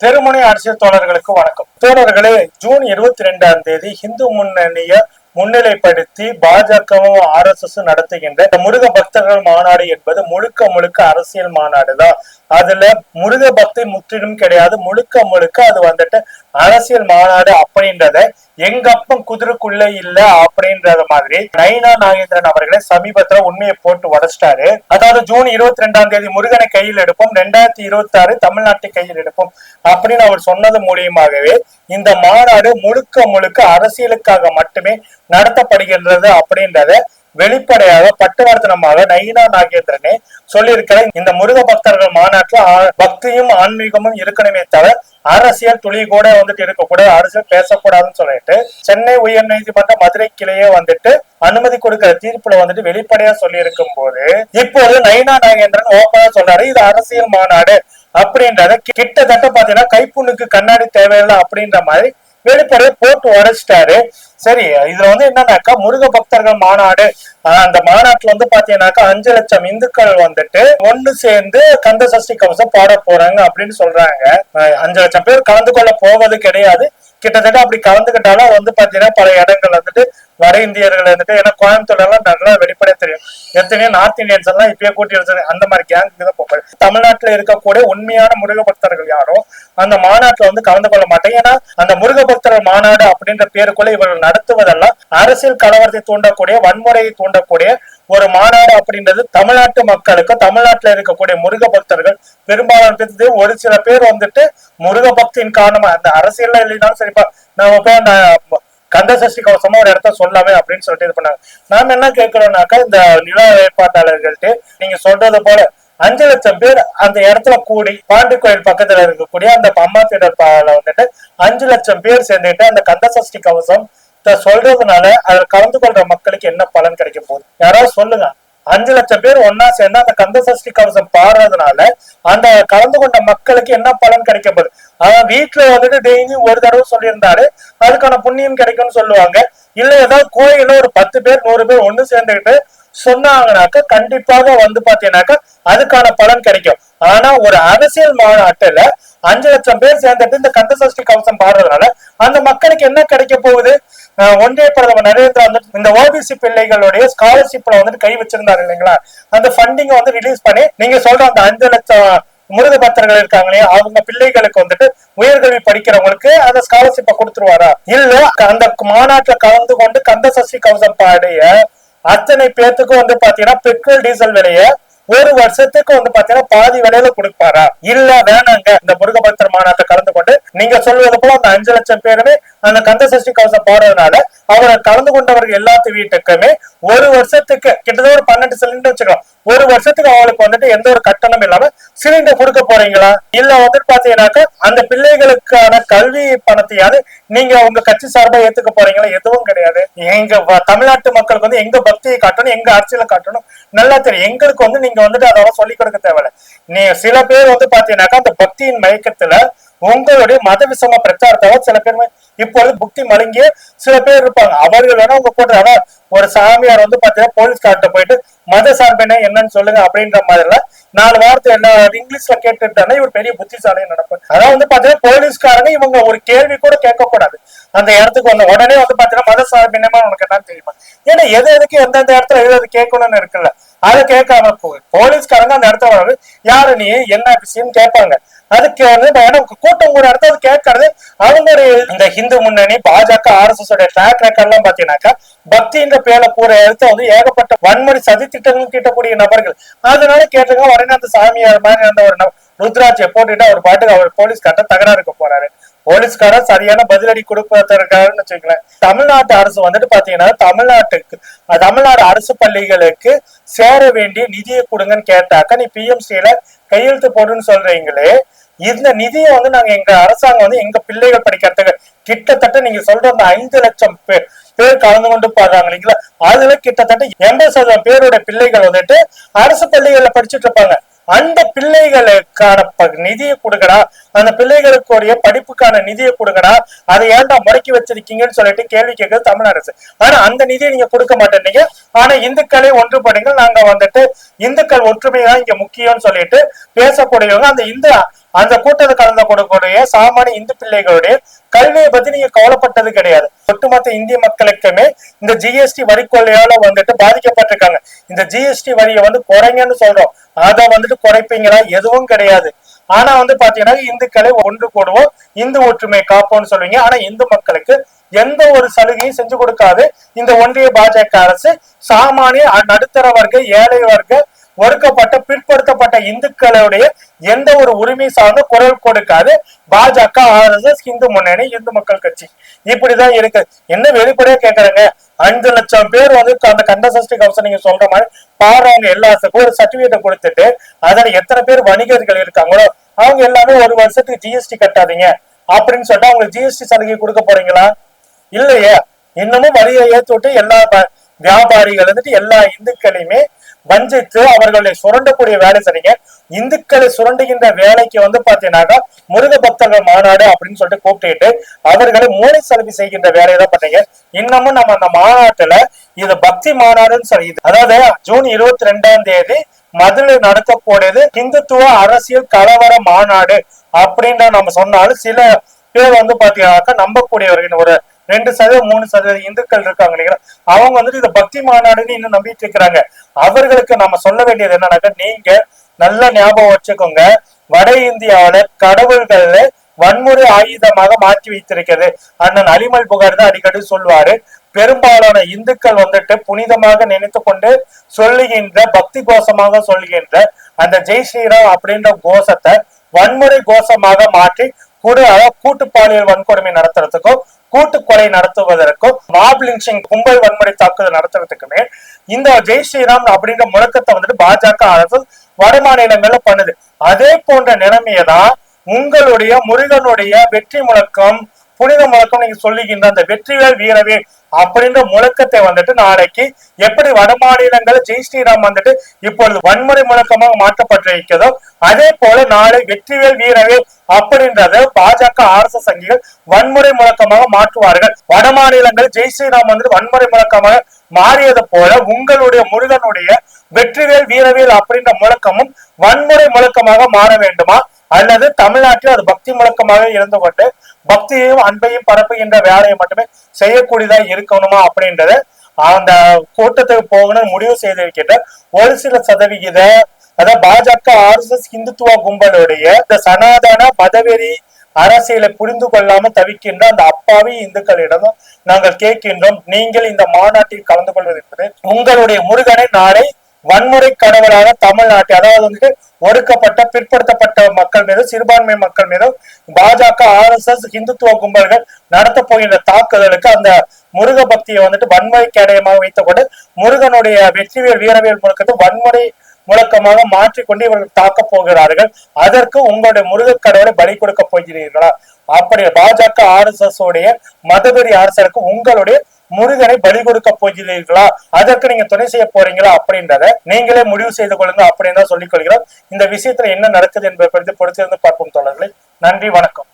தெருமுனை அரசியல் தோழர்களுக்கு வணக்கம். தோழர்களே ஜூன் இருபத்தி ரெண்டாம் தேதி இந்து முன்னணிய முன்னிலைப்படுத்தி பாஜகவும் ஆர் எஸ் எஸ் நடத்துகின்ற இந்த முருக பக்தர்கள் மாநாடு என்பது முழுக்க முழுக்க அரசியல் மாநாடு தான் அதுல முருக பக்தி முற்றிலும் கிடையாது. முழுக்க முழுக்க அது வந்துட்டு அரசியல் மாநாடு அப்படின்றத எங்க அப்பம் குதிரைக்குள்ள இல்ல அப்படின்றத மாதிரி நைனா நாகேந்திரன் அவர்களை சமீபத்துல உண்மையை போட்டு உடைச்சிட்டாரு. அதாவது ஜூன் இருபத்தி ரெண்டாம் தேதி முருகனை கையில் எடுப்போம் ரெண்டாயிரத்தி இருபத்தி ஆறு தமிழ்நாட்டை கையில் எடுப்போம் அப்படின்னு அவர் சொன்னது மூலியமாகவே இந்த மாநாடு முழுக்க முழுக்க அரசியலுக்காக மட்டுமே நடத்தப்படுகின்றது அப்படின்றத வெளிப்படையாக பட்டுவர்த்தனமாக நயினா நாகேந்திரனே சொல்லியிருக்கிற இந்த முருக பக்தர்கள் மாநாட்டுல ஆ- பக்தியும் ஆன்மீகமும் இருக்கணுமே தவிர அரசியல் துளி கூட வந்துட்டு இருக்கக்கூடாது அரசியல் பேசக்கூடாதுன்னு சொல்லிட்டு சென்னை உயர் நீதிமன்ற மதுரை கிளையே வந்துட்டு அனுமதி கொடுக்கிற தீர்ப்புல வந்துட்டு வெளிப்படையா சொல்லி இருக்கும் போது இப்போது நயினா நாகேந்திரன் ஓப்பனா சொல்றாரு இது அரசியல் மாநாடு அப்படின்றத கிட்டத்தட்ட பாத்தீங்கன்னா கைப்புண்ணுக்கு கண்ணாடி தேவையில்லை அப்படின்ற மாதிரி வெளிப்படையா போட்டு உடைச்சிட்டாரு சரி இதுல வந்து என்னன்னாக்கா முருக பக்தர்கள் மாநாடு. அந்த மாநாட்டுல வந்து பாத்தீங்கன்னாக்கா அஞ்சு லட்சம் இந்துக்கள் வந்துட்டு ஒண்ணு சேர்ந்து கந்த சஷ்டி கவசம் பாட போறாங்க அப்படின்னு சொல்றாங்க. அஞ்சு லட்சம் பேர் கலந்து கொள்ள போவது கிடையாது. கிட்டத்தட்ட அப்படி கலந்துக்கிட்டாலும் வந்து பாத்தீங்கன்னா பல இடங்கள் வந்துட்டு வட இந்தியர்கள் வந்துட்டு ஏன்னா கோயம்புத்தூர்ல எல்லாம் நல்லா வெளிப்படையா தெரியும். எத்தனையோ நார்த் இந்தியன்ஸ் எல்லாம் இப்பயே கூட்டி வச்சது அந்த மாதிரி கேங்க்கு தான் போக தமிழ்நாட்டுல இருக்கக்கூடிய உண்மையான முருக பக்தர்கள் யாரும் அந்த மாநாட்டுல வந்து கலந்து கொள்ள மாட்டேன் ஏன்னா அந்த முருகபக்தர்கள் மாநாடு அப்படின்ற பேருக்குள்ள இவர்கள் நடத்துவதெல்லாம் அரசியல் கலவரத்தை தூண்டக்கூடிய வன்முறையை தூண்டக்கூடிய ஒரு மாநாடு அப்படின்றது தமிழ்நாட்டு மக்களுக்கு தமிழ்நாட்டில் இருக்கக்கூடிய முருக பக்தர்கள் பெரும்பாலான ஒரு சில பேர் வந்துட்டு முருக பக்தியின் காரணமா அந்த அரசியல்ல இல்லைனாலும் சரிப்பா நம்ம போய் அந்த கந்த சஷ்டி கவசமா ஒரு இடத்த சொல்லாமே அப்படின்னு சொல்லிட்டு இது பண்ணாங்க. நாம என்ன கேட்கிறோம்னாக்கா இந்த நில வேட்பாட்டாளர்கள்ட்டு நீங்க சொல்றது போல அஞ்சு லட்சம் பேர் அந்த இடத்துல கூடி பாண்டி கோயில் பக்கத்துல இருக்கக்கூடிய அந்த அம்மா திடல் வந்துட்டு அஞ்சு லட்சம் பேர் சேர்ந்துட்டு அந்த கந்த சஷ்டி கவசம் சொல்றதுனால அதுல கலந்து கொள்ற மக்களுக்கு என்ன பலன் கிடைக்க போகுது? யாராவது சொல்லுங்க. அஞ்சு லட்சம் பேர் ஒன்னா சேர்ந்து அந்த கந்த சஷ்டி கவசம் பாடுறதுனால அந்த கலந்து கொண்ட மக்களுக்கு என்ன பலன் கிடைக்க போகுது? அதான் வீட்டுல வந்துட்டு டெய்லி ஒரு தடவை சொல்லியிருந்தாரு. அதுக்கான புண்ணியம் கிடைக்கும்னு சொல்லுவாங்க. இல்ல ஏதாவது கோயில்ல ஒரு பத்து பேர் நூறு பேர் ஒண்ணு சேர்ந்துக்கிட்டு சொன்னாங்கனாக்க கண்டிப்பாக வந்து பாத்தீங்கன்னாக்கா அதுக்கான பலன் கிடைக்கும். ஆனா ஒரு அரசியல் மாநாட்டுல அஞ்சு லட்சம் பேர் சேர்ந்துட்டு இந்த கந்த சஷ்டி கவசம் பாடுறதுனால அந்த மக்களுக்கு என்ன கிடைக்க போகுது? ஒன்றிய பிரதமர் நரேந்திரா வந்து இந்த ஓபிசி பிள்ளைகளுடைய ஸ்காலர்ஷிப்ல வந்துட்டு கை வச்சிருந்தாரு இல்லைங்களா? அந்த ஃபண்டிங்க வந்து ரிலீஸ் பண்ணி நீங்க சொல்ற அந்த அஞ்சு லட்சம் முருக பக்தர்கள் இருக்காங்களே அவங்க பிள்ளைகளுக்கு வந்துட்டு உயர்கல்வி படிக்கிறவங்களுக்கு அந்த ஸ்காலர்ஷிப்பை கொடுத்துருவாரா? இல்ல அந்த மாநாட்டுல கலந்து கொண்டு கந்த சஷ்டி கவசம் பாடிய அத்தனை பேர்த்துக்கும் வந்து பாத்தீங்கன்னா பெட்ரோல் டீசல் விலையை ஒரு வருஷத்துக்கு வந்து பாத்தீங்கன்னா பாதி விலையில கொடுப்பாரா? இல்ல வேணாங்க. இந்த முருக மாநாட்டை கலந்து கொண்டு நீங்க சொல்வது போல அந்த அஞ்சு லட்சம் பேருமே அந்த கந்த சஷ்டி கவசம் போடுறதுனால அவரை கலந்து கொண்டவர்கள் எல்லாத்து வீட்டுக்குமே ஒரு வருஷத்துக்கு கிட்டத்தட்ட ஒரு பன்னெண்டு சிலிண்டர் வச்சுக்கலாம். ஒரு வருஷத்துக்கு அவங்களுக்கு வந்துட்டு எந்த ஒரு கட்டணம் இல்லாம சிலிண்டர் கொடுக்க போறீங்களா? இல்ல வந்துட்டு பாத்தீங்கன்னாக்கா அந்த பிள்ளைகளுக்கான கல்வி பணத்தையாவது நீங்க உங்க கட்சி சார்பா ஏத்துக்க போறீங்களா? எதுவும் கிடையாது. எங்க தமிழ்நாட்டு மக்களுக்கு வந்து எங்க பக்தியை காட்டணும் எங்க அரசியலை காட்டணும் நல்லா தெரியும். எங்களுக்கு வந்து நீங்க வந்துட்டு அதெல்லாம் சொல்லிக் கொடுக்க தேவையில்ல. நீ சில பேர் வந்து பாத்தீங்கன்னாக்கா அந்த பக்தியின் மயக்கத்துல உங்களுடைய மத விசம பிரச்சாரத்தை சில பேர் இப்பொழுது புக்தி மலங்கி சில பேர் இருப்பாங்க. அவர்கள் வேணா உங்க போட்டு அதான் ஒரு சாமியார் வந்து பாத்தீங்கன்னா போலீஸ்கார்ட்ட போயிட்டு மத சார்பினை என்னன்னு சொல்லுங்க. அப்படின்ற மாதிரில நாலு வார்த்தை என்ன இங்கிலீஷ்ல கேட்டுட்டானே இவர் பெரிய புத்திசாலின்னு நடப்பார். அதாவது வந்து பாத்தீங்கன்னா போலீஸ்காரங்க இவங்க ஒரு கேள்வி கூட கேட்க கூடாது அந்த இடத்துக்கு வந்த உடனே வந்து பாத்தீங்கன்னா மத சார்பினமா உனக்கு என்ன தெரியுமா? ஏன்னா எது எதுக்கு எந்தெந்த இடத்துல எது எது கேட்கணும்னு இருக்குல்ல. அதை கேட்காம போகுது போலீஸ்காரங்க அந்த இடத்த வராது. யாரு நீ? என்ன விஷயம் கேட்பாங்க. அதுக்கு வந்து கூட்டம் கூட இடத்த கேட்கறது. அவங்களுடைய இந்த ஹிந்து முன்னணி பாஜக ஆர் எஸ் எஸ் உடைய ட்ராக் ரெக்கார்ட் எல்லாம் பாத்தீங்கன்னாக்கா பக்தின்ற பேர்ல போற இடத்த வந்து ஏகப்பட்ட வன்முறை சதி திட்டங்கள் கிட்டக்கூடிய நபர்கள். அதனால கேட்டுங்க உடனே அந்த சாமியார் மாதிரி அந்த ஒரு நபர் ருத்ராட்சியை போட்டுட்டு அவர் பாட்டுக்கு அவர் போலீஸ்கார்ட்ட தகராறுக்கு போறாரு. போலீஸ்காரர் சரியான பதிலடி கொடுப்பதற்காகன்னு வச்சுக்கலாம் தமிழ்நாட்டு அரசு வந்துட்டு பாத்தீங்கன்னா தமிழ்நாட்டுக்கு தமிழ்நாடு அரசு பள்ளிகளுக்கு சேர வேண்டிய நிதியை கொடுங்கன்னு கேட்டாக்க நீ பிஎம்சியில கையெழுத்து போடுன்னு சொல்றீங்களே. இந்த நிதியை வந்து நாங்க எங்க அரசாங்கம் வந்து எங்க பிள்ளைகள் படிக்கிறதுக்கு கிட்டத்தட்ட நீங்க சொல்ற அந்த ஐந்து லட்சம் பேர் பேர் கலந்து கொண்டு பாடுறாங்க இல்லைங்களா? அதுல கிட்டத்தட்ட எண்பது சதவீதம் பேரோட பிள்ளைகள் வந்துட்டு அரசு பள்ளிகள்ல படிச்சுட்டு இருப்பாங்க. அந்த பிள்ளைகளுக்கான நிதியை கொடுக்கடா அந்த பிள்ளைகளுக்குரிய படிப்புக்கான நிதியை கொடுக்கடா அதை ஏன்டா முடக்கி வச்சிருக்கீங்கன்னு சொல்லிட்டு கேள்வி கேட்குறது தமிழ் அரசு. ஆனா அந்த நிதியை நீங்க கொடுக்க மாட்டேன்னீங்க ஆனா இந்துக்களை ஒன்றுபடுங்கள். நாங்க வந்துட்டு இந்துக்கள் ஒற்றுமை தான் இங்க முக்கியம்னு சொல்லிட்டு பேசக்கூடியவங்க அந்த இந்து அந்த கூட்டத்தில் கலந்து கொடுக்கக்கூடிய சாமானிய இந்து பிள்ளைகளுடைய கல்வியை பத்தி நீங்க கவலைப்பட்டது கிடையாது. ஒட்டுமொத்த இந்திய மக்களுக்குமே இந்த ஜிஎஸ்டி வரி கொள்ளையால வந்துட்டு பாதிக்கப்பட்டிருக்காங்க. இந்த ஜிஎஸ்டி வரியை வந்து குறைங்கன்னு சொல்றோம். அதை வந்துட்டு குறைப்பீங்களா? எதுவும் கிடையாது. ஆனா வந்து பாத்தீங்கன்னா இந்துக்களை ஒன்று கூடுவோம். இந்து ஒற்றுமை காப்போம்னு சொல்லுவீங்க. ஆனா இந்து மக்களுக்கு எந்த ஒரு சலுகையும் செஞ்சு கொடுக்காது. இந்த ஒன்றிய பாஜக அரசு சாமானிய நடுத்தர வர்க்க ஏழை வர்க்க ஒடுக்கப்பட்ட பிற்படுத்தப்பட்ட இந்துக்களுடைய எந்த ஒரு உரிமை சார்ந்த குரல் கொடுக்காது. பாஜக ஆர்எஸ்எஸ் இந்து முன்னணி இந்து மக்கள் கட்சி. இப்படிதான் இருக்கு. என்ன வெளிப்படையா கேக்குறாங்க? அஞ்சு லட்சம் பேர் வந்து அந்த கண்டசஷ்டி கவசம் நீங்க சொல்ற மாதிரி பாடுறவங்க எல்லாத்துக்கும் ஒரு சர்டிபிகேட்டை கொடுத்துட்டு அதுல எத்தனை பேர் வணிகர்கள் இருக்காங்களோ அவங்க எல்லாமே ஒரு வருஷத்துக்கு ஜிஎஸ்டி கட்டாதீங்க. அப்படின்னு சொல்லிட்டு அவங்களுக்கு ஜிஎஸ்டி சலுகை கொடுக்க போறீங்களா? இல்லையே. இன்னமும் வரியை ஏத்துட்டு எல்லா வியாபாரிகள் வந்துட்டு எல்லா இந்துக்களையுமே வஞ்சித்து அவர்களை சுரண்டக்கூடிய வேலை செய்றீங்க இந்துக்களை சுரண்டுகின்ற வேலைக்கு வந்து பாத்தீங்கன்னாக்கா முருக பக்தர்கள் மாநாடு அப்படின்னு சொல்லிட்டு கூப்பிட்டு அவர்களை மூளை செலவு செய்கின்ற வேலையை தான் பண்ணீங்க. இன்னமும் நம்ம அந்த மாநாட்டுல இது பக்தி மாநாடுன்னு சொல்லி அதாவது ஜூன் இருபத்தி ரெண்டாம் தேதி மதுரை நடக்கக்கூடியது இந்துத்துவ அரசியல் கலவர மாநாடு அப்படின்ற நம்ம சொன்னாலும் சில பேர் வந்து பாத்தீங்கன்னாக்கா நம்பக்கூடியவர்கள் ஒரு ரெண்டு சதவீதம் மூணு சதவீதம் இந்துக்கள் இருக்காங்க இல்லைங்களா? அவங்க வந்துட்டு இந்த பக்தி மாநாடுன்னு இன்னும் நம்பிட்டு இருக்கிறாங்க. அவர்களுக்கு நம்ம சொல்ல வேண்டியது என்னன்னாக்கா நீங்க நல்ல ஞாபகம் வச்சுக்கோங்க. வட இந்தியாவில கடவுள்கள்ல வன்முறை ஆயுதமாக மாற்றி வைத்திருக்கிறது. அண்ணன் அலிமல் புகார் தான் அடிக்கடி சொல்லுவாரு. பெரும்பாலான இந்துக்கள் வந்துட்டு புனிதமாக நினைத்து கொண்டு சொல்லுகின்ற பக்தி கோஷமாக சொல்லுகின்ற அந்த ஜெய் ஸ்ரீராம் அப்படின்ற கோஷத்தை வன்முறை கோஷமாக மாற்றி கூட கூட்டு பாலியல் வன்கொடுமை நடத்துறதுக்கும் கூட்டு கொலை நடத்துவதற்கும் மாப் லிஞ்சிங் கும்பல் வன்முறை தாக்குதல் நடத்துறதுக்குமே இந்த ஜெய் ஸ்ரீராம் அப்படின்ற முழக்கத்தை வந்துட்டு பாஜக அரசு வட மாநிலங்கள்ல பண்ணுது. அதே போன்ற நிலைமையை தான் உங்களுடைய முருகனுடைய வெற்றி முழக்கம் புனித முழக்கம் நீங்க சொல்லுகின்ற அந்த வெற்றிவேல் வீரவே அப்படின்ற முழக்கத்தை வந்துட்டு நாளைக்கு எப்படி வட மாநிலங்கள் ஜெய் ஸ்ரீராம் வந்துட்டு இப்பொழுது வன்முறை முழக்கமாக மாற்றப்பட்டிருக்கிறதோ அதே போல நாளை வெற்றிவேல் வீரவே அப்படின்றத பாஜக அரசு சங்கிகள் வன்முறை முழக்கமாக மாற்றுவார்கள். வட மாநிலங்கள் ஜெய் ஸ்ரீராம் வந்துட்டு வன்முறை முழக்கமாக மாறியது போல உங்களுடைய முருகனுடைய வெற்றிவேல் வீரவேல் அப்படின்ற முழக்கமும் வன்முறை முழக்கமாக மாற வேண்டுமா? அல்லது தமிழ்நாட்டில் அது பக்தி முழக்கமாக இருந்து கொண்டு பக்தியையும் அன்பையும் பரப்புகின்ற வேலையை மட்டுமே செய்யக்கூடியதா இருக்கணுமா அப்படின்றத அந்த கூட்டத்துக்கு போகணும்னு முடிவு செய்திருக்கின்ற ஒரு சில சதவிகித அதாவது பாஜக ஆர் எஸ் எஸ் இந்துத்துவ கும்பலுடைய இந்த சனாதன மதவெறி அரசியலை புரிந்து கொள்ளாம தவிக்கின்ற அந்த அப்பாவி இந்துக்களிடம் நாங்கள் கேட்கின்றோம். நீங்கள் இந்த மாநாட்டில் கலந்து கொள்வது என்பது உங்களுடைய முருகனை நாளை வன்முறை கடவுளாக தமிழ்நாட்டை அதாவது வந்துட்டு ஒடுக்கப்பட்ட பிற்படுத்தப்பட்ட மக்கள் மீது சிறுபான்மை மக்கள் மீதும் பாஜக ஆர் எஸ் எஸ் இந்துத்துவ கும்பல்கள் நடத்த போகின்ற தாக்குதலுக்கு அந்த முருக பக்தியை வந்துட்டு வன்முறை கேடயமாக வைத்துக்கொண்டு முருகனுடைய வெற்றிவேல் வீரவேல் முழுக்கத்தை வன்முறை முழக்கமாக மாற்றிக்கொண்டு இவர்கள் தாக்க போகிறார்கள். அதற்கு உங்களுடைய முருக கடவுளை பலி கொடுக்க போகிறீர்களா? அப்படி பாஜக ஆர் எஸ் எஸ் உடைய மதவெறி அரசருக்கு உங்களுடைய முருகனை பலி கொடுக்க போகிறீர்களா? அதற்கு நீங்க துணை செய்ய போறீங்களா அப்படின்றத நீங்களே முடிவு செய்து கொள்ளுங்க அப்படின்னு தான் சொல்லிக் கொள்கிறோம். இந்த விஷயத்துல என்ன நடக்குது என்பதை பொறுத்திருந்து பார்ப்போம் தோழர்களே. நன்றி வணக்கம்.